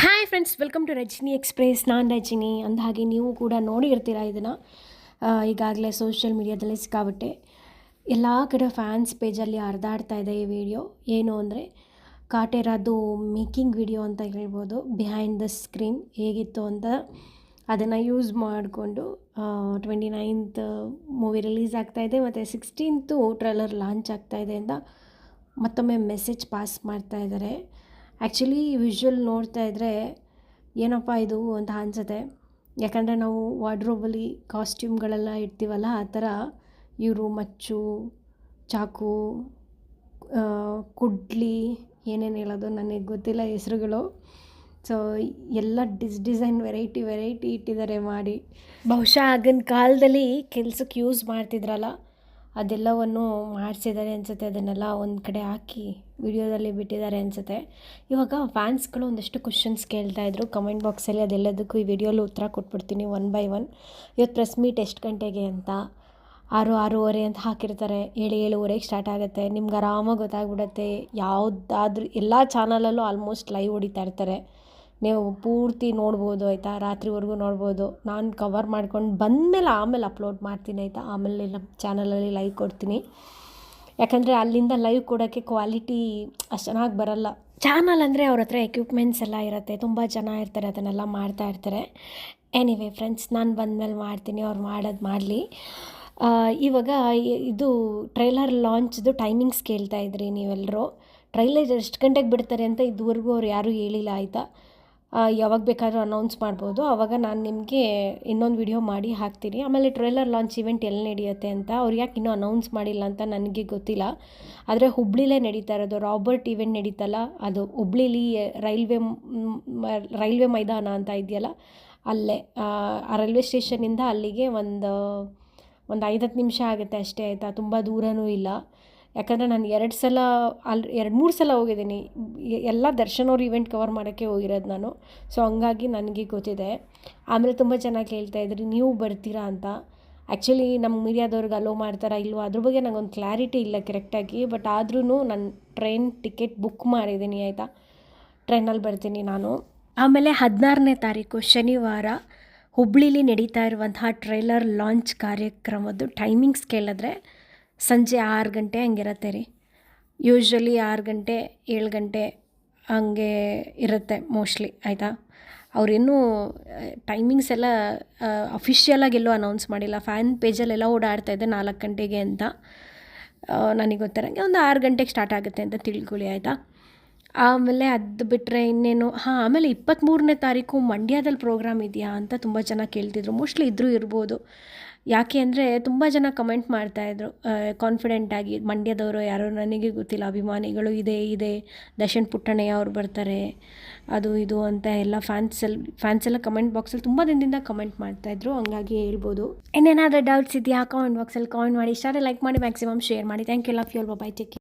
Hi friends welcome to Rajini express ನಾನು ಅಂದ ಅಂದಹಾಗೆ ನೀವು ಕೂಡ ನೋಡಿರ್ತೀರ ಇದನ್ನು. ಈಗಾಗಲೇ ಸೋಷಿಯಲ್ ಮೀಡಿಯಾದಲ್ಲಿ ಸಿಕ್ಕಾಬಿಟ್ಟೆ. ಎಲ್ಲ ಕಡೆ ಫ್ಯಾನ್ಸ್ ಪೇಜಲ್ಲಿ ಹರಿದಾಡ್ತಾ ಇದೆ ಈ ವಿಡಿಯೋ ಏನು ಅಂದರೆ, ಕಾಟೇರದ್ದು ಮೇಕಿಂಗ್ ವಿಡಿಯೋ ಅಂತ ಹೇಳ್ಬೋದು. ಬಿಹೈಂಡ್ ದ ಸ್ಕ್ರೀನ್ ಹೇಗಿತ್ತು ಅಂತ ಅದನ್ನು ಯೂಸ್ ಮಾಡಿಕೊಂಡು ಟ್ವೆಂಟಿ ನೈನ್ತ್ ಮೂವಿ ರಿಲೀಸ್ ಆಗ್ತಾಯಿದೆ ಮತ್ತು ಸಿಕ್ಸ್ಟೀನ್ತು ಟ್ರೈಲರ್ ಲಾಂಚ್ ಆಗ್ತಾಯಿದೆ ಅಂತ ಮತ್ತೊಮ್ಮೆ ಮೆಸೇಜ್ ಪಾಸ್ ಮಾಡ್ತಾ ಇದ್ದಾರೆ. ಆ್ಯಕ್ಚುಲಿ ವಿಜುವಲ್ ನೋಡ್ತಾ ಇದ್ದರೆ ಏನಪ್ಪ ಇದು ಅಂತ ಅನ್ಸುತ್ತೆ. ಯಾಕಂದರೆ ನಾವು ವಾರ್ಡ್ರೋಬಲ್ಲಿ ಕಾಸ್ಟ್ಯೂಮ್ಗಳೆಲ್ಲ ಇಡ್ತೀವಲ್ಲ, ಆ ಥರ ಇವರು ಮಚ್ಚು, ಚಾಕು ಕುಡ್ಲಿ, ಏನೇನು ಹೇಳೋದು ನನಗೆ ಗೊತ್ತಿಲ್ಲ ಹೆಸರುಗಳು. ಸೊ ಎಲ್ಲ ಡಿಸ್, ಡಿಸೈನ್ ವೆರೈಟಿ ವೆರೈಟಿ ಇಟ್ಟಿದ್ದಾರೆ ಮಾಡಿ. ಬಹುಶಃ ಆಗಿನ ಕಾಲದಲ್ಲಿ ಕೆಲ್ಸಕ್ಕೆ ಯೂಸ್ ಮಾಡ್ತಿದ್ರಲ್ಲ. ಅದೆಲ್ಲವನ್ನು ಮಾಡಿಸಿದ್ದಾರೆ ಅನಿಸುತ್ತೆ. ಅದನ್ನೆಲ್ಲ ಒಂದು ಕಡೆ ಹಾಕಿ ವಿಡಿಯೋದಲ್ಲಿ ಬಿಟ್ಟಿದ್ದಾರೆ ಅನಿಸುತ್ತೆ. ಇವಾಗ ಫ್ಯಾನ್ಸ್ಗಳು ಒಂದಷ್ಟು ಕ್ವಶನ್ಸ್ ಕೇಳ್ತಾಯಿದ್ರು ಕಮೆಂಟ್ ಬಾಕ್ಸಲ್ಲಿ ಅದೆಲ್ಲದಕ್ಕೂ ಈ ವಿಡಿಯೋಲಿ ಉತ್ತರ ಕೊಟ್ಬಿಡ್ತೀನಿ ಒನ್ ಬೈ ಒನ್ ಇವತ್ತು ಪ್ರೆಸ್ ಮೀಟ್ ಎಷ್ಟು ಗಂಟೆಗೆ ಅಂತ? ಆರು, ಆರೂವರೆ ಅಂತ ಹಾಕಿರ್ತಾರೆ. ಏಳು, ಏಳುವರೆಗೆ ಸ್ಟಾರ್ಟ್ ಆಗುತ್ತೆ. ನಿಮ್ಗೆ ಆರಾಮಾಗಿ ಗೊತ್ತಾಗ್ಬಿಡುತ್ತೆ. ಯಾವುದಾದ್ರೂ ಎಲ್ಲ ಚಾನಲಲ್ಲೂ ಆಲ್ಮೋಸ್ಟ್ ಲೈವ್ ಹೊಡಿತಾ ಇರ್ತಾರೆ. ನೀವು ಪೂರ್ತಿ ನೋಡ್ಬೋದು ಆಯಿತಾ? ರಾತ್ರಿವರೆಗೂ ನೋಡ್ಬೋದು. ನಾನು ಕವರ್ ಮಾಡ್ಕೊಂಡು ಬಂದಮೇಲೆ ಆಮೇಲೆ ಅಪ್ಲೋಡ್ ಮಾಡ್ತೀನಿ ಆಯಿತಾ? ಆಮೇಲೆ ನಮ್ಮ ಚಾನಲಲ್ಲಿ ಲೈವ್ ಕೊಡ್ತೀನಿ. ಯಾಕಂದರೆ ಅಲ್ಲಿಂದ ಲೈವ್ ಕೊಡೋಕ್ಕೆ ಕ್ವಾಲಿಟಿ ಅಷ್ಟು ಚೆನ್ನಾಗಿ ಬರಲ್ಲ. ಚಾನಲ್ ಅಂದರೆ ಅವ್ರ ಹತ್ರ ಎಕ್ವಿಪ್ಮೆಂಟ್ಸ್ ಎಲ್ಲ ಇರುತ್ತೆ. ತುಂಬ ಜನ ಇರ್ತಾರೆ, ಅದನ್ನೆಲ್ಲ ಮಾಡ್ತಾ ಇರ್ತಾರೆ. ಎನಿವೇ ಫ್ರೆಂಡ್ಸ್ ನಾನು ಬಂದಮೇಲೆ ಮಾಡ್ತೀನಿ. ಅವ್ರು ಮಾಡೋದು ಮಾಡಲಿ. ಇವಾಗ ಇದು ಟ್ರೈಲರ್ ಲಾಂಚ್ದು ಟೈಮಿಂಗ್ಸ್ ಕೇಳ್ತಾ ಇದ್ರಿ ನೀವೆಲ್ಲರೂ ಟ್ರೈಲರ್ ಎಷ್ಟು ಗಂಟೆಗೆ ಬಿಡ್ತಾರೆ ಅಂತ ಇದುವರೆಗೂ ಅವ್ರು ಯಾರೂ ಹೇಳಿಲ್ಲ, ಆಯಿತಾ? ಯಾವಾಗ ಬೇಕಾದರೂ ಅನೌನ್ಸ್ ಮಾಡ್ಬೋದು. ಆವಾಗ ನಾನು ನಿಮಗೆ ಇನ್ನೊಂದು ವಿಡಿಯೋ ಮಾಡಿ ಹಾಕ್ತೀನಿ. ಆಮೇಲೆ ಟ್ರೈಲರ್ ಲಾಂಚ್ ಇವೆಂಟ್ ಎಲ್ಲಿ ನಡೆಯುತ್ತೆ ಅಂತ ಅವ್ರು ಯಾಕೆ ಇನ್ನೂ ಅನೌನ್ಸ್ ಮಾಡಿಲ್ಲ ಅಂತ ನನಗೆ ಗೊತ್ತಿಲ್ಲ. ಆದರೆ ಹುಬ್ಳಿಲೇ ನಡೀತಾ ಇರೋದು ರಾಬರ್ಟ್ ಇವೆಂಟ್ ನಡೀತಲ್ಲ, ಅದು ಹುಬ್ಳಿಲಿ ರೈಲ್ವೆ ರೈಲ್ವೆ ಮೈದಾನ ಅಂತ ಇದೆಯಲ್ಲ, ಅಲ್ಲೇ, ಆ ರೈಲ್ವೆ ಸ್ಟೇಷನಿಂದ ಅಲ್ಲಿಗೆ ಒಂದು ಒಂದು ಐದು ಹತ್ತು ನಿಮಿಷ ಆಗುತ್ತೆ ಅಷ್ಟೇ ಆಯಿತಾ. ತುಂಬ ದೂರವೂ ಇಲ್ಲ. ಯಾಕಂದರೆ ನಾನು ಎರಡು ಸಲ ಅಲ್ಲಿ ಎರಡು ಮೂರು ಸಲ ಹೋಗಿದ್ದೀನಿ. ಎಲ್ಲ ದರ್ಶನ್ ಅವ್ರ ಇವೆಂಟ್ ಕವರ್ ಮಾಡೋಕ್ಕೆ ಹೋಗಿರೋದು ನಾನು. ಸೊ ಹಂಗಾಗಿ ನನಗೆ ಗೊತ್ತಿದೆ. ಆಮೇಲೆ ತುಂಬ ಚೆನ್ನಾಗಿ ಹೇಳ್ತಾ ಇದ್ರಿ, ನೀವು ಬರ್ತೀರಾ ಅಂತ. ಆ್ಯಕ್ಚುಲಿ ನಮ್ಮ ಮೀಡಿಯಾದವ್ರಿಗೆ ಅಲೋ ಮಾಡ್ತಾರಾ ಇಲ್ವೋ? ಅದ್ರ ಬಗ್ಗೆ ನನಗೊಂದು ಕ್ಲಾರಿಟಿ ಇಲ್ಲ ಕರೆಕ್ಟಾಗಿ ಬಟ್ ಆದ್ರೂ ನಾನು ಟ್ರೈನ್ ಟಿಕೆಟ್ ಬುಕ್ ಮಾಡಿದ್ದೀನಿ, ಆಯಿತಾ? ಟ್ರೈನಲ್ಲಿ ಬರ್ತೀನಿ ನಾನು. ಆಮೇಲೆ ಹದಿನಾರನೇ ತಾರೀಕು ಶನಿವಾರ ಹುಬ್ಳಿಲಿ ನಡೀತಾ ಇರುವಂತಹ ಟ್ರೈಲರ್ ಲಾಂಚ್ ಕಾರ್ಯಕ್ರಮದ್ದು ಟೈಮಿಂಗ್ಸ್ ಕೇಳಿದ್ರೆ ಸಂಜೆ ಆರು ಗಂಟೆ ಹಂಗಿರತ್ತೆ ರೀ. ಯೂಶ್ವಲಿ ಆರು ಗಂಟೆ, ಏಳು ಗಂಟೆ ಹಂಗೆ ಇರುತ್ತೆ ಮೋಸ್ಟ್ಲಿ ಆಯಿತಾ? ಅವರಿನ್ನೂ ಟೈಮಿಂಗ್ಸ್ ಎಲ್ಲ ಅಫಿಷಿಯಲಾಗಿ ಎಲ್ಲೂ ಅನೌನ್ಸ್ ಮಾಡಿಲ್ಲ. ಫ್ಯಾನ್ ಪೇಜಲ್ಲೆಲ್ಲ ಓಡಾಡ್ತಾ ಇದ್ದೆ ನಾಲ್ಕು ಗಂಟೆಗೆ ಅಂತ. ನನಗೆ ಗೊತ್ತಿರೋಂಗೆ ಒಂದು ಆರು ಗಂಟೆಗೆ ಸ್ಟಾರ್ಟ್ ಆಗುತ್ತೆ ಅಂತ ತಿಳ್ಕೊಳ್ಳಿ ಆಯಿತಾ? ಆಮೇಲೆ ಅದು ಬಿಟ್ಟರೆ ಇನ್ನೇನು, ಹಾಂ, ಆಮೇಲೆ ಇಪ್ಪತ್ತ್ಮೂರನೇ ತಾರೀಕು ಮಂಡ್ಯದಲ್ಲಿ ಪ್ರೋಗ್ರಾಮ್ ಇದೆಯಾ ಅಂತ ತುಂಬ ಜನ ಕೇಳ್ತಿದ್ರು. ಮೋಸ್ಟ್ಲಿ ಇದ್ದರೂ ಇರ್ಬೋದು. ಯಾಕೆ ಅಂದರೆ ತುಂಬ ಜನ ಕಮೆಂಟ್ ಮಾಡ್ತಾಯಿದ್ರು ಕಾನ್ಫಿಡೆಂಟಾಗಿ ಮಂಡ್ಯದವರು ಯಾರೋ ನನಗೆ ಗೊತ್ತಿಲ್ಲ, ಅಭಿಮಾನಿಗಳು ಇದೆ ಇದೆ, ದರ್ಶನ್ ಪುಟ್ಟಣ್ಣಯ್ಯ ಅವ್ರು ಬರ್ತಾರೆ, ಅದು ಇದು ಅಂತ ಎಲ್ಲ ಫ್ಯಾನ್ಸಲ್ಲಿ ಫ್ಯಾನ್ಸ್ ಎಲ್ಲ ಕಮೆಂಟ್ ಬಾಕ್ಸಲ್ಲಿ ತುಂಬ ದಿನದಿಂದ ಕಮೆಂಟ್ ಮಾಡ್ತಾಯಿದ್ರು ಹಂಗಾಗಿ ಹೇಳ್ಬೋದು. ಇನ್ನೇನಾದರೂ ಡೌಟ್ಸ್ ಇದೆಯಾ? ಕಾಮೆಂಟ್ ಬಾಕ್ಸಲ್ಲಿ ಕಾಮೆಂಟ್ ಮಾಡಿ ಇಷ್ಟಾರೆ ಲೈಕ್ ಮಾಡಿ ಮ್ಯಾಕ್ಸಿಮಮ್ ಶೇರ್ ಮಾಡಿ. Thank you love you all bye take